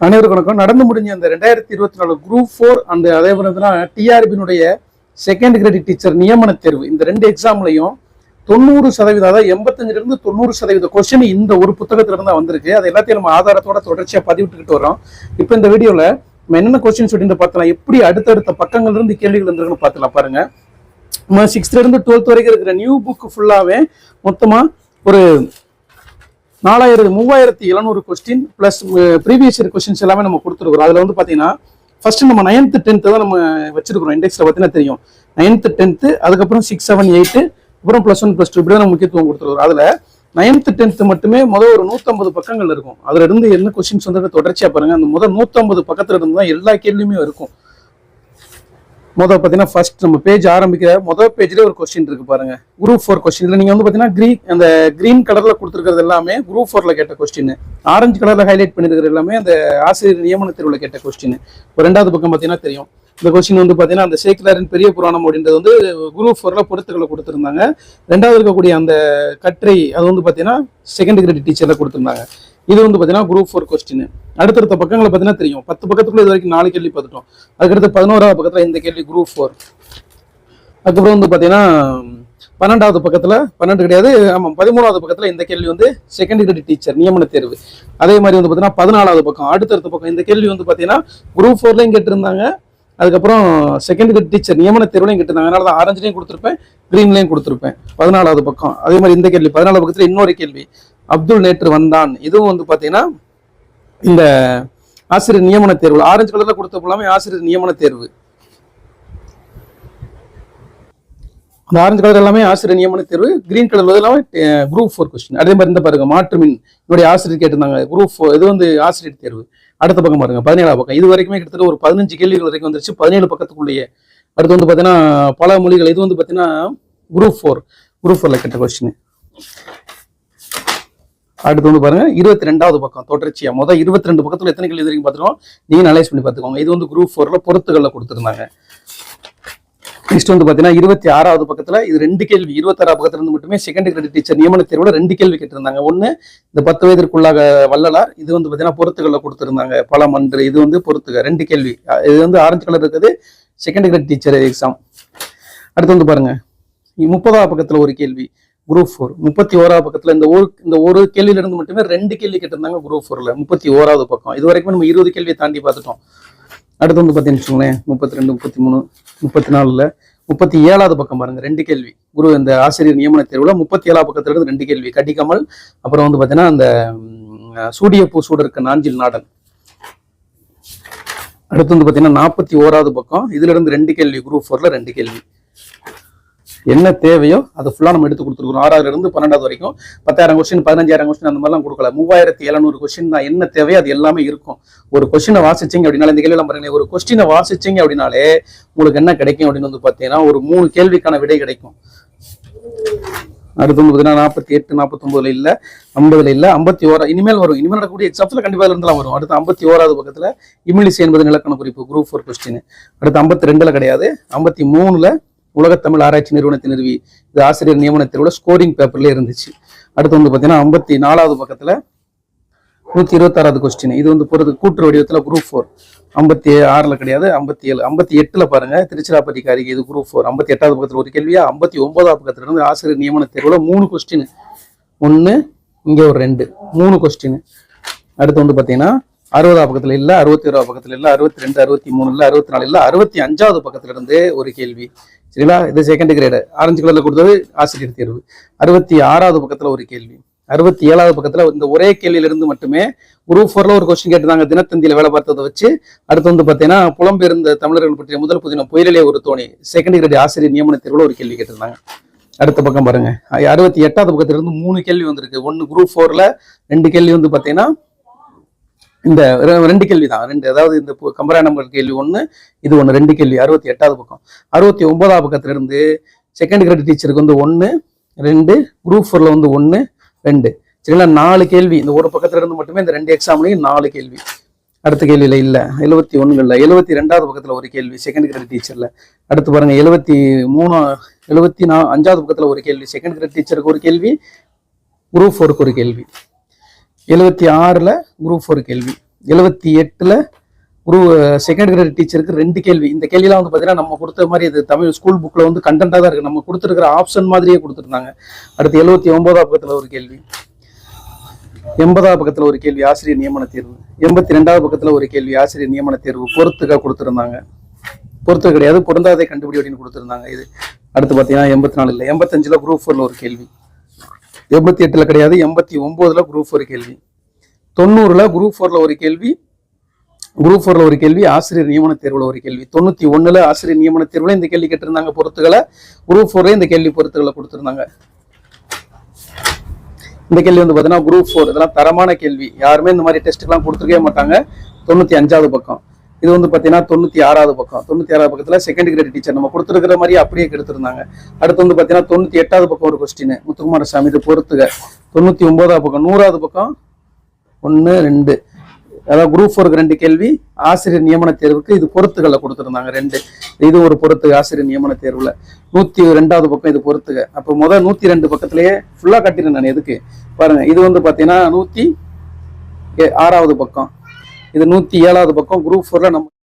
அனைவருக்கும் வணக்கம். நடந்து முடிஞ்ச அந்த ரெண்டாயிரத்தி இருபத்தி நாலு குரூப் ஃபோர் அண்ட் அதே பார்த்தீங்கன்னா டிஆர்பியினுடைய செகண்ட் கிரேட் டீச்சர் நியமன தேர்வு. இந்த ரெண்டு எக்ஸாம்லையும் தொண்ணூறு சதவீதம் அதாவது எண்பத்தஞ்சுல இருந்து தொண்ணூறு சதவீத கொஸ்டின் இந்த ஒரு புத்தகத்திலிருந்து தான் வந்திருக்கு. அது எல்லாத்தையும் நம்ம ஆதாரத்தோட தொடர்ச்சியா பதிவிட்டுக்கிட்டு வரோம் இப்போ இந்த வீடியோல நம்ம என்னென்ன கொஸ்டின் சொல்லிட்டு பார்த்தலாம் எப்படி அடுத்தடுத்த பக்கங்கள்ல இருந்து கேள்விகள் வந்திருக்குன்னு பார்த்துலாம் பாருங்க. நம்ம சிக்ஸ்த்ல இருந்து டுவெல்த் வரைக்கும் இருக்கிற நியூ புக் ஃபுல்லாவே மொத்தமா ஒரு நாலாயிரத்து மூவாயிரத்தி எழுநூறு question plus previous year questions எல்லாமே நம்ம கொடுத்துருக்குறோம். அதில் வந்து பார்த்தீங்கன்னா ஃபர்ஸ்ட் நம்ம நைன்த்து டென்த்து தான் நம்ம வச்சிருக்கிறோம் இண்டெக்ஸில் பார்த்தீங்கன்னா தெரியும். நைன்த்து டென்த்து அதுக்கப்புறம் சிக்ஸ் செவன் எயிட்டு அப்புறம் ப்ளஸ் ஒன் ப்ளஸ் டூ இப்படி தான் முக்கியத்துவம் கொடுத்துருக்குறோம். அதில் நைன்த்து டென்த்து மட்டுமே முதல் ஒரு நூற்றம்பது பக்கங்கள் இருக்கும். அதில் இருந்து என்ன கொஸ்டின்ஸ் வந்து தொடர்ச்சியாக பாருங்கள் அந்த முதல் நூற்றம்பது பக்கத்துல இருந்து தான் எல்லா கேள்வியுமே இருக்கும். முதல் பார்த்தீங்கன்னா ஃபர்ஸ்ட் நம்ம பேஜ் ஆரம்பிக்கிற முதல் பேஜ்லேயே ஒரு கொஸ்டின் இருக்கு பாருங்க. குரூப் ஃபோர் கொஸ்டின் இல்லை நீங்கள் வந்து பார்த்தீங்கன்னா க்ரீன் அந்த க்ரீன் கலரில் கொடுத்துருக்கிறது எல்லாமே குரூப் ஃபோரில் கேட்ட கொஸ்டின் ஆரஞ்சு கலரில் ஹைலைட் பண்ணிருக்கிறது எல்லாமே அந்த ஆசிரியர் நியமன தேர்வில் கேட்ட கொஸ்டின் இப்போ ரெண்டாவது பக்கம் பார்த்தீங்கன்னா தெரியும். இந்த கொஸ்டின் வந்து பார்த்தீங்கன்னா அந்த சேக்கிலாரின் பெரிய புராணம் அப்படின்றது வந்து குரூப் ஃபோரில் பொருத்துக்களை கொடுத்துருந்தாங்க. ரெண்டாவது இருக்கக்கூடிய அந்த கட்டுரை அது வந்து பார்த்தீங்கன்னா செகண்ட் கிரேட் டீச்சரில் கொடுத்துருந்தாங்க. இது வந்து பார்த்தீங்கன்னா குரூப் ஃபோர் கொஸ்டின் அடுத்தடுத்த பக்கங்களை பார்த்தீங்கன்னா தெரியும். பத்து பக்கத்துக்குள்ள இது வரைக்கும் நாலு கேள்வி பார்த்துட்டோம். அதுக்கடுத்து பதினோராவது பக்கத்தில் இந்த கேள்வி குரூப் ஃபோர் அதுக்கப்புறம் வந்து பார்த்தீங்கன்னா பன்னெண்டாவது பக்கத்தில் பன்னெண்டு கிடையாது ஆமாம் பதிமூணாவது பக்கத்தில் இந்த கேள்வி வந்து செகண்ட் கிரேட் டீச்சர் நியமன தேர்வு. அதே மாதிரி வந்து பார்த்தீங்கன்னா பதினாலாவது பக்கம் அடுத்தடுத்த பக்கம் இந்த கேள்வி வந்து பார்த்தீங்கன்னா குரூப் ஃபோர்லையும் கேட்டிருந்தாங்க. அதுக்கப்புறம் செகண்ட் கிரேட் டீச்சர் நியமன தேர்வுலையும் கேட்டிருந்தாங்க. அதனால தான் ஆரஞ்சுலையும் கொடுத்துருப்பேன் க்ரீன்லையும் கொடுத்துருப்பேன். பதினாலாவது பக்கம். அதே மாதிரி இந்த கேள்வி பதினாலாவது பக்கத்தில் இன்னொரு கேள்வி. அப்துல் நேற்று வந்தான். இதுவும் வந்து பார்த்தீங்கன்னா இந்த ஆசிரியர் நியமன தேர்வு ஆரஞ்சு கலரில் கொடுத்த போலாமே ஆசிரியர் நியமன தேர்வு. அந்த ஆரஞ்சு கலர் எல்லாமே ஆசிரியர் நியமன தேர்வு கிரீன் கலர் எல்லாமே குரூப் ஃபோர் கொஸ்டின் அதே மாதிரி இந்த பாருங்க மாற்றுமின் என்னுடைய ஆசிரியர் கேட்டிருந்தாங்க குரூப் ஃபோர் இது வந்து ஆசிரியர் தேர்வு. அடுத்த பக்கம் பாருங்க பதினேழாம் பக்கம். இது வரைக்குமே கிட்டத்தட்ட ஒரு பதினஞ்சு கேள்விகள் வரைக்கும் வந்துருச்சு. பதினேழு பக்கத்துக்குள்ளேயே. அடுத்து வந்து பார்த்தீங்கன்னா பல மொழிகள். இது வந்து பார்த்தீங்கன்னா குரூப் ஃபோர் குரூப் ஃபோரில் கேட்ட கொஸ்டின் அடுத்து வந்து பாருங்க இருபத்தி ரெண்டாவது பக்கம் தொடர்ச்சியா. மொதல் இருபத்தி ரெண்டு பக்கத்துல எத்தனை கேள்வி வரைக்கும் பார்த்துருவோம் நீங்க அனலைஸ் பண்ணி பார்த்துக்கோங்க. இது வந்து குரூப் ஃபோர்ல பொருத்துகள்ல கொடுத்துருந்தாங்க. நெக்ஸ்ட் வந்து பாத்தீங்கன்னா இருபத்தி ஆறாவது பக்கத்துல இது ரெண்டு கேள்வி இருபத்தாறாவது பக்கத்துல இருந்து மட்டுமே செகண்ட் கிரெடிட் டீச்சர் நியமன தேர்வுல ரெண்டு கேள்வி கேட்டிருந்தாங்க. ஒண்ணு இந்த பத்து வயதிற்குள்ளாக வள்ளலார் இது வந்து பாத்தீங்கன்னா பொருத்துகள்ல கொடுத்திருந்தாங்க. பழமன்று இது வந்து பொருத்துக ரெண்டு கேள்வி. இது வந்து ஆரஞ்சு கலர் இருக்குது செகண்ட் கிரெடிட் டீச்சர் எக்ஸாம் அடுத்து வந்து பாருங்க முப்பதாவது பக்கத்துல ஒரு கேள்வி. குரூப் ஃபோர் முப்பத்தி ஓராவது பக்கத்துல இந்த ஒரு இந்த ஒரு கேள்வியில இருந்து மட்டுமே ரெண்டு கேள்வி கேட்டிருந்தாங்க குரூப் ஃபோர்ல முப்பத்தி ஓராவது பக்கம். இது வரைக்கும் நம்ம இருபது கேள்வியை தாண்டி பார்த்துட்டோம். அடுத்து வந்து பார்த்தீங்கன்னு வச்சுக்கோங்களேன் முப்பத்தி ரெண்டு முப்பத்தி மூணு முப்பத்தி நாலுல முப்பத்தி ஏழாவது பக்கம் பாருங்க ரெண்டு கேள்வி. குரு இந்த ஆசிரியர் நியமன தேர்வுல முப்பத்தி ஏழாவது பக்கத்துல இருந்து ரெண்டு கேள்வி. கடிக்கமல் அப்புறம் வந்து பார்த்தீங்கன்னா அந்த சூடிய பூ சூடருக்கு நாஞ்சில் நாடன். அடுத்து வந்து பார்த்தீங்கன்னா நாற்பத்தி ஓராவது பக்கம். இதுல இருந்து ரெண்டு கேள்வி குரூப் ஃபோர்ல ரெண்டு கேள்வி. என்ன தேவையோ அதை ஃபுல்லாக நம்ம எடுத்து கொடுத்துருக்கோம். ஆறாவதுலேருந்து பன்னெண்டாவது வரைக்கும் பத்தாயிரம் கொஸ்டின் பதினஞ்சாயிரம் கொஸ்டின் அந்த மாதிரிலாம் கொடுக்கல. மூவாயிரத்தி எழுநூறு கொஸ்டின் தான். என்ன தேவையோ அது எல்லாமே இருக்கும். ஒரு கொஸ்டினை வாசிச்சிங்க அப்படின்னாலே இந்த கேள்வியெல்லாம் பாருங்க ஒரு கொஸ்டினை வாசிச்சிங்க அப்படின்னாலே உங்களுக்கு என்ன கிடைக்கும் அப்படின்னு வந்து பார்த்தீங்கன்னா ஒரு மூணு கேள்விக்கான விடை கிடைக்கும். அடுத்து வந்து பார்த்தீங்கன்னா நாற்பத்தி எட்டு நாற்பத்தொம்பதுல இல்லை ஐம்பதுல இல்லை ஐம்பத்தி ஓரா இனிமேல் வரும். இனிமேல் நடக்கக்கூடிய எக்ஸாம்ஸ்ல கண்டிப்பாக இருந்தெல்லாம் வரும். அடுத்து ஐம்பத்தி ஓராவது பக்கத்தில் இமிலிசி என்பது நிலக்கண குறிப்பு குரூப் ஃபோர் கொஸ்டின் அடுத்து ஐம்பத்தி ரெண்டுல கிடையாது. ஐம்பத்தி மூணுல உலகத்தமிழ் ஆராய்ச்சி நிறுவனத்தை நிறுவி இது ஆசிரியர் நியமன தேர்வுல ஸ்கோரிங் பேப்பர்ல இருந்துச்சு. அடுத்து வந்து பார்த்தீங்கன்னா ஐம்பத்தி நாலாவது பக்கத்துல நூற்றி இருபத்தாறாவது கொஸ்டின் இது வந்து போகிறது கூற்று வடிவத்தில் குரூப் ஃபோர் ஐம்பத்தி ஆறில் கிடையாது ஐம்பத்தி ஏழு ஐம்பத்தி எட்டில் பாருங்கள் திருச்சிராப்பள்ளிக்கு அருகே இது குரூப் ஃபோர் ஐம்பத்தி எட்டாவது பக்கத்தில் ஒரு கேள்வியா? ஐம்பத்தி ஒன்பதாவது பக்கத்தில் இருந்து ஆசிரியர் நியமன தேர்வில் மூணு கொஸ்டின் ஒன்று இங்கே ஒரு ரெண்டு. மூணு கொஸ்டின் அடுத்து வந்து பார்த்தீங்கன்னா அறுபதாம் பக்கத்தில் இல்லை அறுபத்தி ஓராவது பக்கத்தில் இல்லை அறுபத்தி ரெண்டு அறுபத்தி மூணு இல்லை அறுபத்தி நாலு இல்லை அறுபத்தி அஞ்சாவது பக்கத்துல இருந்து ஒரு கேள்வி. சரிங்களா? இது செகண்ட் கிரேடு ஆரஞ்சு கலரில் கொடுத்தது ஆசிரியர் தேர்வு. அறுபத்தி ஆறாவது பக்கத்தில் ஒரு கேள்வி. அறுபத்தி ஏழாவது பக்கத்தில் இந்த ஒரே கேள்வியிலிருந்து மட்டுமே குரூப் ஃபோரில் ஒரு கொஸ்டின் கேட்டிருந்தாங்க. தினத்தந்தியில் வேலை பார்த்ததை வச்சு. அடுத்து வந்து பார்த்தீங்கன்னா புலம்பெயர்ந்த தமிழர்கள் பற்றிய முதல் புதினம் புயலிலே ஒரு தோணி. செகண்ட் கிரேட் ஆசிரியர் நியமன தேர்வில் ஒரு கேள்வி கேட்டிருந்தாங்க. அடுத்த பக்கம் பாருங்க. அறுபத்தி எட்டாவது பக்கத்துலேருந்து மூணு கேள்வி வந்திருக்கு. ஒன்று குரூப் ஃபோரில் ரெண்டு கேள்வி வந்து பார்த்தீங்கன்னா இந்த ரெண்டு கேள்வி தான் ரெண்டு அதாவது இந்த கம்பரா நம்பர் கேள்வி ஒன்று இது ஒன்று ரெண்டு கேள்வி அறுபத்தி எட்டாவது பக்கம். அறுபத்தி ஒன்பதாவது பக்கத்துலேருந்து செகண்ட் கிரேட் டீச்சருக்கு வந்து ஒன்று ரெண்டு குரூப் ஃபோரில் வந்து ஒன்று ரெண்டு. சரிங்களா? நாலு கேள்வி. இந்த ஒரு பக்கத்துல இருந்து மட்டுமே இந்த ரெண்டு எக்ஸாம்லையும் நாலு கேள்வி. அடுத்த கேள்வியில் இல்லை. எழுபத்தி ஒன்றுல இல்லை. எழுபத்தி ரெண்டாவது பக்கத்தில் ஒரு கேள்வி செகண்ட் கிரேட் டீச்சரில் அடுத்து பாருங்கள் எழுபத்தி மூணு எழுபத்தி நா அஞ்சாவது பக்கத்தில் ஒரு கேள்வி செகண்ட் கிரேட் டீச்சருக்கு ஒரு கேள்வி குரூப் ஃபோருக்கு ஒரு கேள்வி. எழுபத்தி ஆறில் குரூப் ஃபோர் கேள்வி. எழுபத்தி எட்டில் குரு செகண்ட் கிரேட் டீச்சருக்கு ரெண்டு கேள்வி. இந்த கேள்விலாம் வந்து பார்த்தீங்கன்னா நம்ம கொடுத்த மாதிரி இது தமிழ் ஸ்கூல் புக்கில் வந்து கண்டென்ட்டாக தான் இருக்குது நம்ம கொடுத்துருக்கிற ஆப்ஷன் மாதிரியே கொடுத்துருந்தாங்க. அடுத்து எழுபத்தி ஒன்பதாம் பக்கத்தில் ஒரு கேள்வி. எண்பதாவது பக்கத்தில் ஒரு கேள்வி ஆசிரியர் நியமன தேர்வு. எண்பத்தி ரெண்டாவது பக்கத்தில் ஒரு கேள்வி ஆசிரியர் நியமன தேர்வு பொறுத்துக்காக கொடுத்துருந்தாங்க. பொறுத்து கிடையாது பொருந்தாதை கண்டுபிடி அப்படின்னு கொடுத்துருந்தாங்க இது. அடுத்து பார்த்தீங்கன்னா எண்பத்தி நாலு இல்லை எண்பத்தஞ்சில் குரூப் ஃபோரில் ஒரு கேள்வி. எண்பத்தி எட்டில் கிடையாது எண்பத்தி ஒம்போதில் குரூப் ஃபோர் கேள்வி. தொண்ணூறில் குரூப் ஃபோரில் ஒரு கேள்வி. குரூப் ஃபோரில் ஒரு கேள்வி ஆசிரியர் நியமன தேர்வில் ஒரு கேள்வி. தொண்ணூற்றி ஒன்றில் ஆசிரியர் நியமன தேர்வில் இந்த கேள்வி கேட்டிருந்தாங்க பொறுத்துகளை குரூப் ஃபோரில் இந்த கேள்வி பொறுத்துகளை கொடுத்துருந்தாங்க. இந்த கேள்வி வந்து பார்த்தீங்கன்னா குரூப் ஃபோர் இதெல்லாம் தரமான கேள்வி. யாருமே இந்த மாதிரி டெஸ்ட்டுக்கெல்லாம் கொடுத்துருக்கவே மாட்டாங்க. தொண்ணூற்றி அஞ்சாவது பக்கம். இது வந்து பார்த்தீங்கன்னா தொண்ணூற்றி ஆறாவது பக்கம். தொண்ணூற்றி ஆறாவது பக்கத்தில் செகண்ட் கிரேட் டீச்சர் நம்ம கொடுத்துருக்கிற மாதிரி அப்படியே கெடுத்துருந்தாங்க. அடுத்து வந்து பார்த்தீங்கன்னா தொண்ணூற்றி எட்டாவது பக்கம் ஒரு கொஸ்டின் முத்துக்குமாரசாமி இது பொறுத்துக. தொண்ணூற்றி ஒன்பதாவது பக்கம் நூறாவது பக்கம் ஒன்று ரெண்டு. அதாவது குரூப் ஃபோருக்கு ரெண்டு கேள்வி ஆசிரியர் நியமன தேர்வுக்கு இது பொறுத்துகளை கொடுத்துருந்தாங்க ரெண்டு. இது ஒரு பொறுத்துக ஆசிரியர் நியமன தேர்வில். நூற்றி ரெண்டாவது பக்கம் இது பொறுத்துக. அப்போ முதல் நூற்றி ரெண்டு பக்கத்துலேயே ஃபுல்லாக கட்டினேன் நான் எதுக்கு? பாருங்கள் இது வந்து பார்த்தீங்கன்னா நூற்றி ஆறாவது பக்கம். இது நூற்றி ஏழாவது பக்கம் குரூப் ஃபோரில் நம்ம